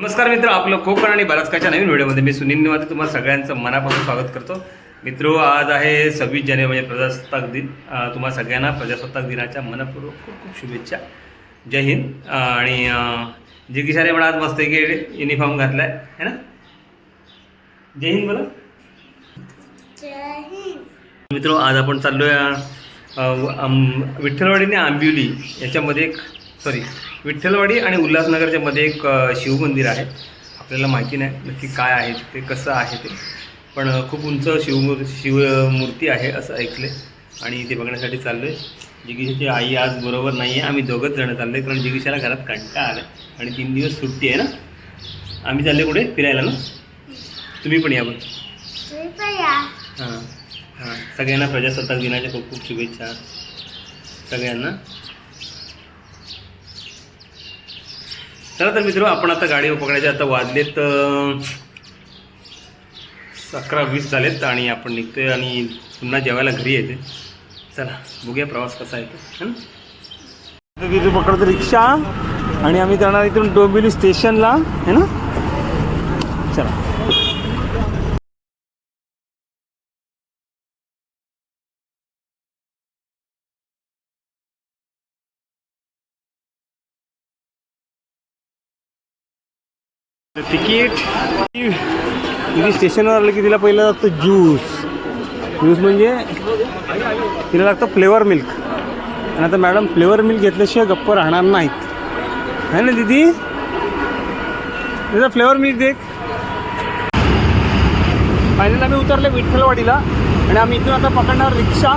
नमस्कार मित्र आपलं कोकण आणि बराचकाच्या नवीन व्हिडिओमध्ये मी सुनील निवाते. तुम्हाला सगळ्यांचं मनापासून स्वागत करतो. मित्रो आज आहे सव्वीस जानेवारी म्हणजे प्रजासत्ताक दिन. अं, तुम्हा सगळ्यांना प्रजासत्ताक दिनाच्या मनपूर्वक खूप खूप शुभेच्छा. जय हिंद. आणि जिगीशाने पण आज मस्त की युनिफॉर्म घातला आहे है ना? जय हिंद बोला. मित्रो आज आपण चाललो आहे विठ्ठलवाडी आणि आंबिवली. याच्यामध्ये एक सॉरी विठ्ठलवाडी आणि उल्हासनगरच्या मध्ये एक शिवमंदिर आहे. आपल्याला माहिती नाही नक्की काय आहे ते कसं आहे ते. पण खूप उंच शिवमूर शिवमूर्ती आहे असं ऐकले आणि ते बघण्यासाठी चाललो आहे जिगीशाची आई आज बरोबर नाही आहे आम्ही दोघंच जण चाललो आहे कारण जिगीशाला घरात कंटाळा आला आणि तीन दिवस सुट्टी आहे ना? आम्ही चालले कुठे? फिरायला ना? तुम्ही पण या पण हां. हां. सगळ्यांना प्रजासत्ताक दिनाच्या खूप खूप शुभेच्छा. सगळ्यांना. चला तर मित्र आपण आता गाडी पकडायची आता वाजलेत अकरा वीस झालेत आणि आपण निघतोय आणि पुन्हा जेवायला घरी येते चला बघूया प्रवास कसा येतो ना? तिथे पकडतो रिक्षा आणि आम्ही जाणार इथून डोंबिवली स्टेशनला है ना? चला. तिकीट तिथे स्टेशनवर आलं की तिला पहिलं लागतं ज्यूस ज्यूस म्हणजे तिला लागतं फ्लेवर मिल्क आणि आता मॅडम फ्लेवर मिल्क घेतल्याशिवाय गप्प राहणार नाहीत. आहे ना दिदी? तिचा फ्लेवर मिल्क दे फायनल आम्ही उतरले विठ्ठलवाडीला. आणि आम्ही इथून आता पकडणार रिक्षा.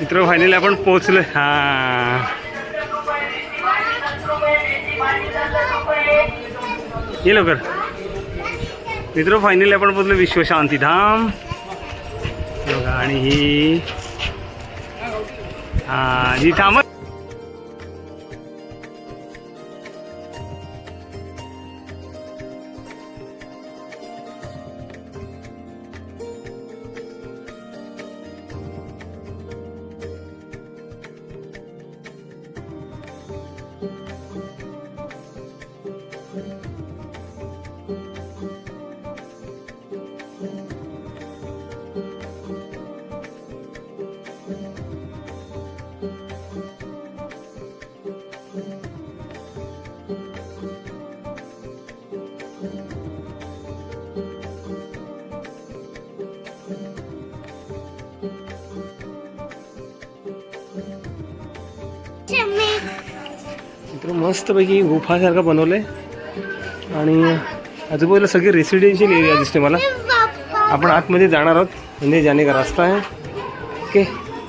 मित्र फायनली आपण पोहोचलो हां. ये लवकर. मित्र फायनली आपण पोहोचलो विश्वशांतीधाम हे बघा आणि ही हा जी थांब. मस्तपैकी गुफासारखं बनवलं आहे आणि आजूबाजूला सगळी रेसिडेन्शियल एरिया दिसते मला. आपण आतमध्ये जाणार आहोत. म्हणजे जाणे का रस्ता आहे. ओके.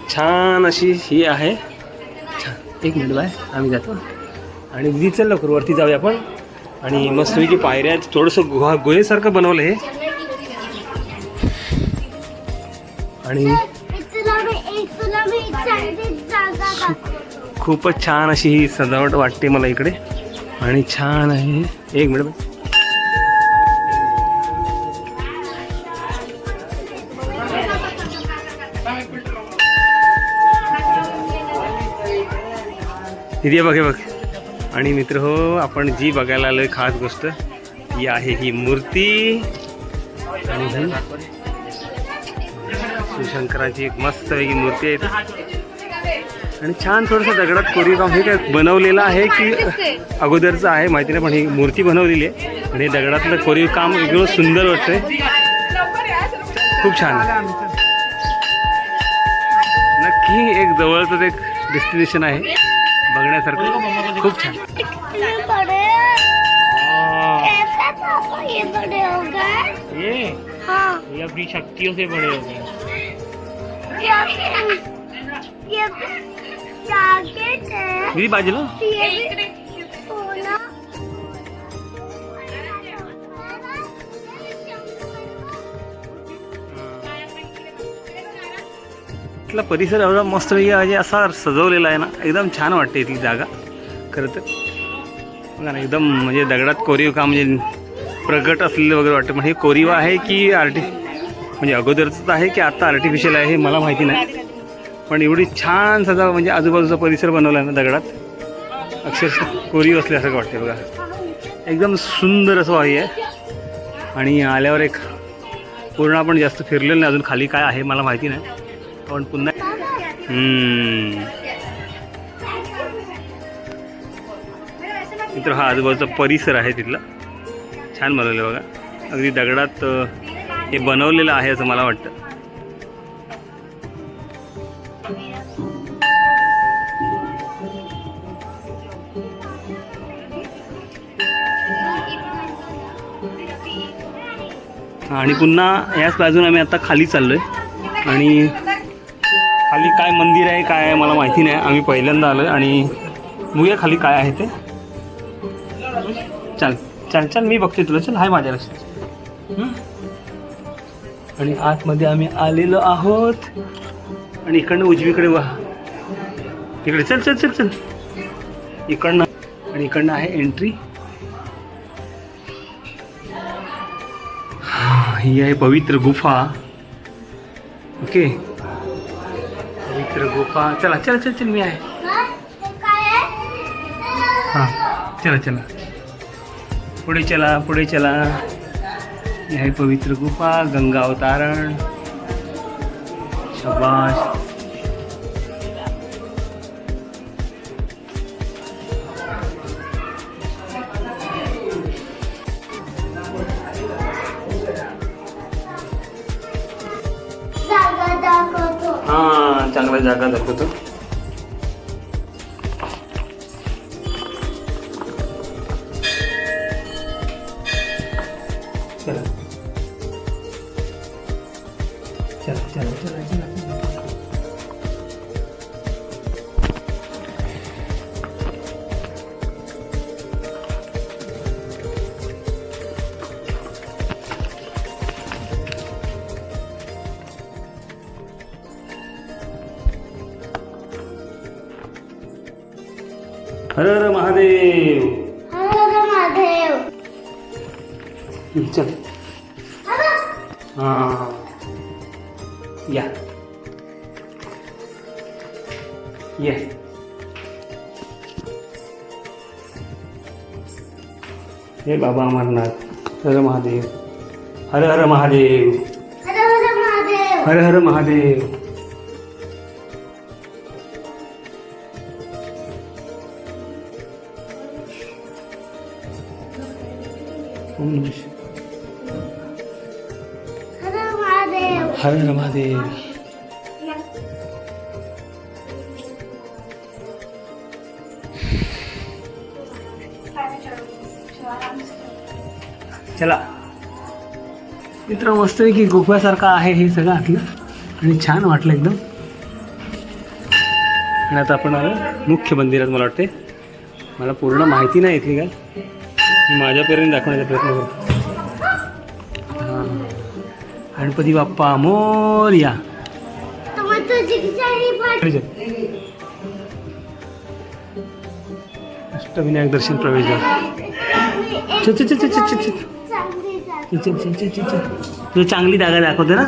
छान अशी ही आहे. छान. एक मिनिट बाय. आम्ही जातो. आणि दिदी चल लवकर वरती जाऊया आपण. आणि मस्तपैकी पायऱ्या आहेत. थोडंसं गुहा गुहेसारखं बनवलं हे. आणि खूपच छान अशी ही सजावट वाटते मला इकडे. आणि छान आहे. एक मिनिट इथे बघ बघ. आणि मित्र हो आपण जी बघायला आलोय खास गोष्ट ही आहे ही मूर्ती. आणि शिवशंकराची एक मस्त वेगळी मूर्ती आहे आणि छान थोडंसं दगडात कोरीव काम हे काय बनवलेलं आहे की अगोदरचं आहे माहिती नाही पण ही मूर्ती बनवलेली आहे. आणि हे दगडातलं कोरीव काम एकदम सुंदर वाटतंय. खूप छान नक्की एक जवळचं एक डेस्टिनेशन आहे. बघण्यासारखं. खूप छान. हाँ ये. अपनी शक्तियों से बड़े हो गए. ये ये जैकेट है किती सोना। इथला परिसर एवढा मस्त म्हणजे असा सजवलेला आहे ना एकदम छान वाटते इथली जागा. खरं तर. बघा ना एकदम म्हणजे दगडात कोरीव काम म्हणजे प्रगट असलेलं वगैरे वाटतं. पण हे कोरीव आहे की आर्टि म्हणजे अगोदरच आहे की आता आर्टिफिशियल आहे हे मला माहिती नाही. पण एवढी छान सजा म्हणजे आजूबाजूचा परिसर बनवला आहे ना दगडात. अक्षरशः कोरीव असल्यासारखं वाटते बघा. एकदम सुंदर असं वाही आहे. आणि आल्यावर एक पूर्ण आपण जास्त फिरलेलं नाही अजून खाली काय आहे मला माहिती नाही. पण पुन्हा मित्र हा आजूबाजूचा परिसर आहे तिथला. छान बनवलं बघा. अगदी दगडात हे बनवलेलं आहे असं मला वाटतं. आणि पुन्हा याच बाजून आम्ही आता खाली चाललो आहे आणि खाली काय मंदिर आहे काय आहे मला माहिती नाही. आम्ही पहिल्यांदा आलो आहे आणि बघूया खाली काय आहे ते. चल चल चल मी बघते तुला. चल हाय माझ्या लक्षात. आणि आतमध्ये आम्ही आलेलो आहोत. आणि इकडनं उजवीकडे वा इकडे चल चल चल चल. इकडनं. आणि इकडनं आहे एंट्री ही आहे पवित्र गुफा. ओके. पवित्र गुफा. चला चला चल चल मी आहे. हां चला चला. पुढे चला पुढे चला. ही आहे पवित्र गुफा गंगा अवतारण. शबाश चांगला जागा दाखवतो चला चला चला चला हर हर महादेव. हर महादेव. चल. हां. या. ये. हे बाबा अमरनाथ. हर महादेव. हर हर महादेव. हर हर महादेव. हर हर महादेव. ओम नमः। शिवाय. हर महादेव। चला। मित्र मस्त की गुफासारखं आहे हे सगळं आतलं. आणि छान वाटलं एकदम. आणि आता आपण आलो मुख्य मंदिरात मला वाटते मला पूर्ण माहिती नाही इथली काय. माझ्यापर्यंत दाखवण्याचा प्रयत्न करतो हां. गणपती बाप्पा मोर्या अष्टविनायक दर्शन प्रवेश द्वार चांगली जागा. चांगली जागा दाखवते ना?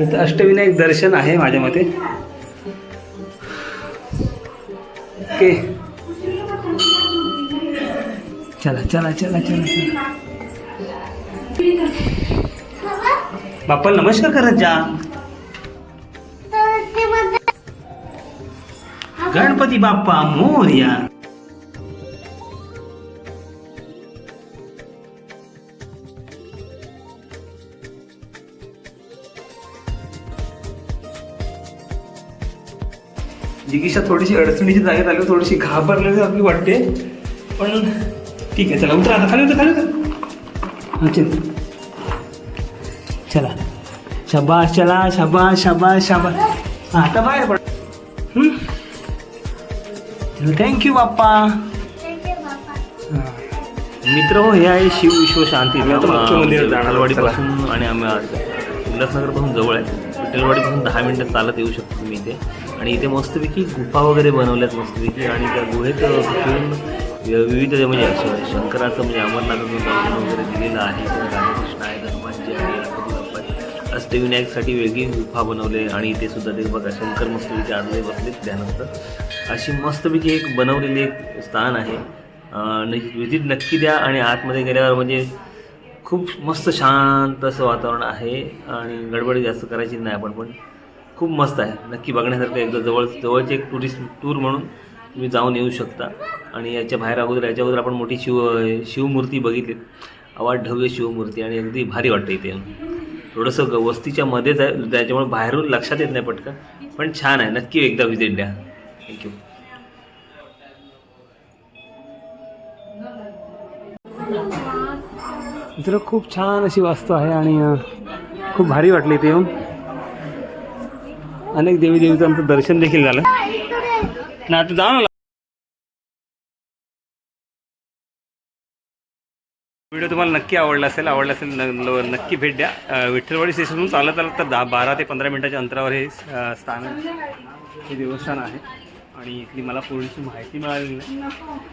इथं अष्टविनायक दर्शन आहे माझ्या मते. ओके. चला चला चला चला चला. बाप्पा नमस्कार करत जा. गणपती बाप्पा मोर्या जिगीशा थोडीशी अडचणीची जागेत आली थोडीशी घाबरलेली आपली वाटते. पण ठीक आहे चला उतरा आता खाली उतर खाली उतर. हा चल. चला. शबाश चला शबाश शबाश शबाश हा, आता बाहेर पड. Thank you Bappa thank you Bappa. मित्र हो हे आहे शिव विश्व शांती. आता मुख्य मंदिरात जाणार आहोत, चला. विठ्ठलवाडीपासून आणि आम्ही उल्हासनगरपासून जवळ आहे. विठ्ठलवाडीपासून दहा मिनिटं चालत येऊ शकतो मी इथे. आणि इथे मस्तपैकी गुफा वगैरे बनवल्यात मस्तपैकी. आणि त्या गुहेत विविध म्हणजे शंकराचं म्हणजे अमरनाथाचं दर्शन वगैरे दिलेलं आहे. राधाकृष्ण आहे हनुमानजी आहे अष्टविनायकसाठी वेगळी गुफा बनवले आणि इथे सुद्धा ते बघा शंकर मस्तपैकी आजले बसलेत ध्यानस्थ अशी मस्तपैकी एक बनवलेली एक स्थान आहे. विजिट नक्की द्या आणि आतमध्ये गेल्यावर म्हणजे खूप मस्त शांत असं वातावरण आहे. आणि गडबडी जास्त करायची नाही आपण पण खूप मस्त आहे. नक्की बघण्यासारखं एकदा जवळ जवळचे एक टुरिस्ट टूर म्हणून तुम्ही जाऊन येऊ शकता. आणि याच्या बाहेर अगोदर याच्या अगोदर आपण मोठी शिव शिवमूर्ती बघितली. अवाढव्य ढव्य शिवमूर्ती आणि अगदी भारी वाटतं इथे. थोडंसं वस्तीच्या मध्येच आहे त्याच्यामुळे बाहेरून लक्षात येत नाही पटकन. पण छान आहे नक्की एकदा व्हिजिट द्या. थँक्यू मित्र खूप छान अशी वास्तू आहे आणि खूप भारी वाटली इथे येऊन. अनेक देवी देवीचं आमचं दर्शन देखील झालं. ना आता जाऊ ना व्हिडिओ तुम्हाला नक्की आवडला असेल आवडला असेल न- नक्की भेट द्या. विठ्ठलवाडी स्टेशनहून चालत आलं तर दहा बारा ते पंधरा मिनिटाच्या अंतरावर हे स्थान हे देवस्थान आहे. आणि इथली मला पूर्णची माहिती मिळाली नाही.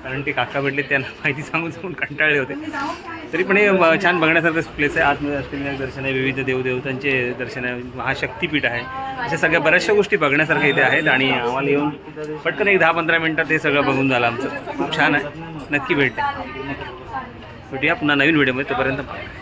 कारण ते काका भेटले त्यांना माहिती सांगून सांगून कंटाळले होते. तरी पण हे छान बघण्यासारखं प्लेस आहे. आतमध्ये असलेले दर्शन आहे विविध देवदेवतांचे दर्शन आहे. महाशक्तीपीठ आहे. अशा सगळ्या बऱ्याचशा गोष्टी बघण्यासारख्या इथे आहेत आणि आम्हाला येऊन पटकन एक दहा पंधरा मिनटात हे सगळं बघून झालं आमचं. खूप छान आहे. नक्की भेट द्या. भेटूया पुन्हा नवीन व्हिडिओमध्ये तोपर्यंत.